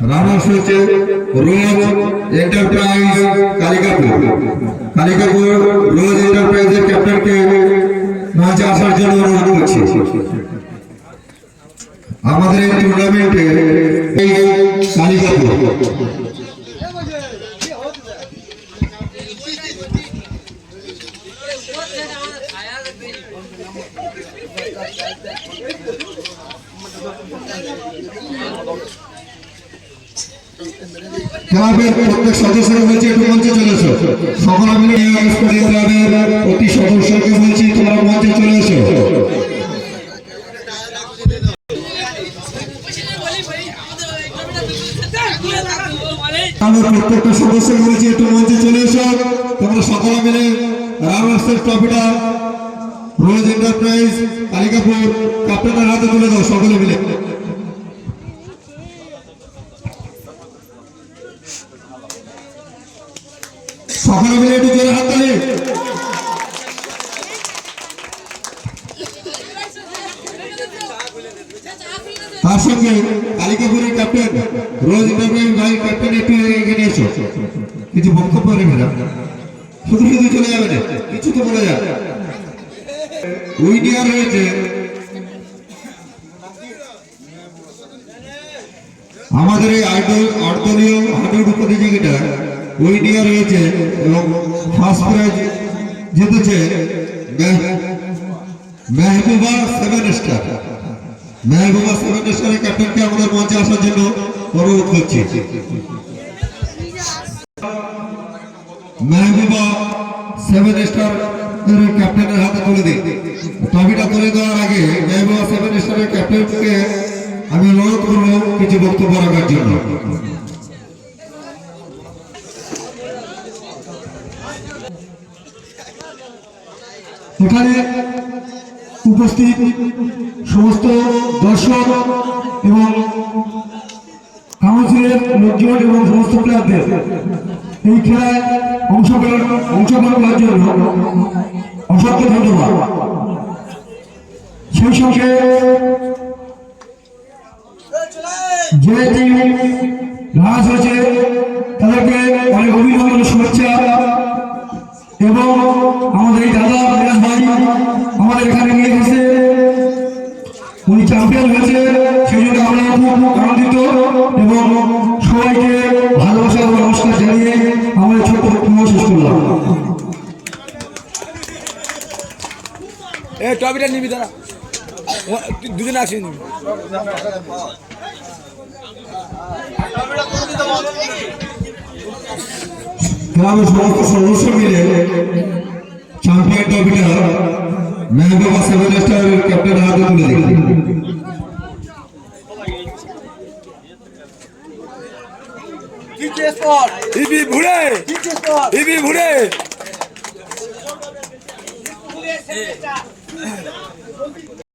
Runners হচ্ছে Rose enterprise Kalikapur. Kalikapur Rose এন্টারপ্রাইজের ক্যাপ্টেনকে মঞ্চে আসার জন্য অনুরোধ করছি। আমাদের এই টুর্নামেন্টে এই কালিকাপুর। ক্লাবের প্রত্যেক সদস্যরা বলছি, একটু মঞ্চে চলে এসো। সকলে মিলে ক্লাবের প্রতি সদস্যকে বলছি, তোমরা মঞ্চে চলে এসো। প্রত্যেকটা সদস্যকে বলছি, একটু মঞ্চে চলে এসো। তোমরা সকলে মিলে রানার্সের ট্রফিটা রোজ এন্টারপ্রাইজ, কালিকাপুর, ক্যাপ্টেনের হাতে তুলে দাও সকলে মিলে। সকলে মিলে একটু জোরে হাত তালি। তার সঙ্গে কালিকাপুরের ক্যাপ্টেন রোজ ইন্টারপ্রাইজ ভাই ক্যাপ্টেন একটু এখানে এসো। কিছু বক্তব্য রেখে যাও শুধু শুধু চলে যাবে না, কিছু তো বলে যাবে। উইনিয়ার রয়েছে। আমাদের এই আইডল আটদলীয় হাডুডু প্রতিযোগিতা উইনিয়ার রয়েছে এবং ফার্স্ট প্রাইজ জিতেছে Mehbooba seven star. Mehbooba seven স্টারের ক্যাপ্টেনকে আমাদের মঞ্চে আসার জন্য অনুরোধ করছি। মেহবুবা সেভেন স্টার ক্যাপ্টেনের হাতে তুলে দিই ট্রফিটা তুলে দেওয়ার আগে মেহবুবা সেভেন স্টারের ক্যাপ্টেনকে আমি অনুরোধ করব কিছু বক্তব্য রাখার জন্য। এখানে উপস্থিত সমস্ত দর্শক এবং কাউন্সিলের লোকজন এবং সমস্ত প্লেয়ারদের এই খেলায় অংশগ্রহণ অংশগ্রহণ করার জন্য অসংখ্য ধন্যবাদ। সেই সঙ্গে যে টিম লাস হয়েছে তাদেরকে অনেক অভিনন্দন শুভেচ্ছা। এবং আমাদের এই দাদা মিরাজ ভাই আমাদের এখানে নিয়ে এসেছে। উনি চ্যাম্পিয়ন হয়েছে সেই জন্য আমরা খুব আনন্দিত এবং সবাইকে ভালোবাসা ও নমস্কার জানিয়ে আমাদের ছোট্ট বক্তব্য করলাম। এ টপিটা নিবি দাঁড়া। দুজনে আসিস ক্লাবের সমস্ত সদস্য মিলে চ্যাম্পিয়ন ট্রফিটা মেহবুবা সেভেন স্টারের ক্যাপ্টেনের হাতে তুলে ইবি ইবি